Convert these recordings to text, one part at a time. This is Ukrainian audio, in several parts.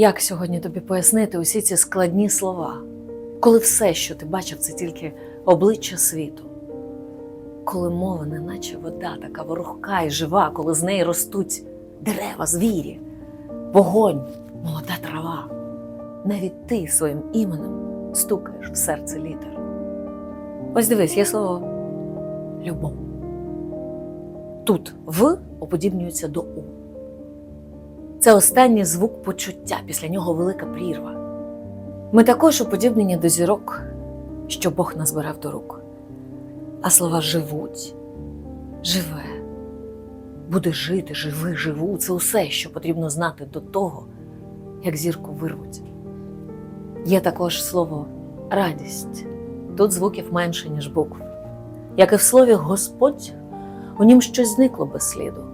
Як сьогодні тобі пояснити усі ці складні слова, коли все, що ти бачив, це тільки обличчя світу? Коли мова не наче вода, така ворохка і жива, коли з неї ростуть дерева, звірі, вогонь, молода трава. Навіть ти своїм іменем стукаєш в серце літер. Ось дивись, є слово любов. Тут в уподібнюється до У. Це останній звук почуття, після нього велика прірва. Ми також уподібнені до зірок, що Бог назбирав до рук. А слова живуть, живе, буде жити, живи, живу це усе, що потрібно знати до того, як зірку вирвуть. Є також слово радість. Тут звуків менше, ніж букв. Як і в слові Господь, у нім щось зникло без сліду.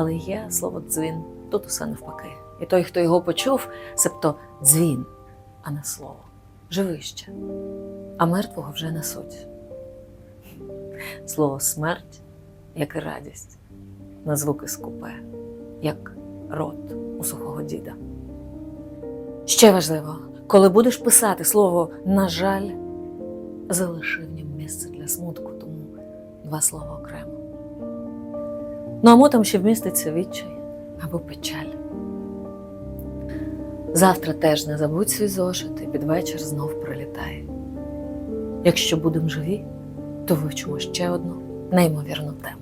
Але є слово дзвін, тут усе навпаки. І той, хто його почув, себто дзвін, а не слово. Живи ще, а мертвого вже несуть. Слово смерть, як і радість, на звуки скупе, як рот у сухого діда. Ще важливо, коли будеш писати слово на жаль, залиши в ньому місце для смутку, тому два слова окремо. Ну а мотом ще вміститься відчай або печаль. Завтра теж не забудь свій зошит і під вечір знов пролітає. Якщо будемо живі, то вивчимо ще одну неймовірну тему.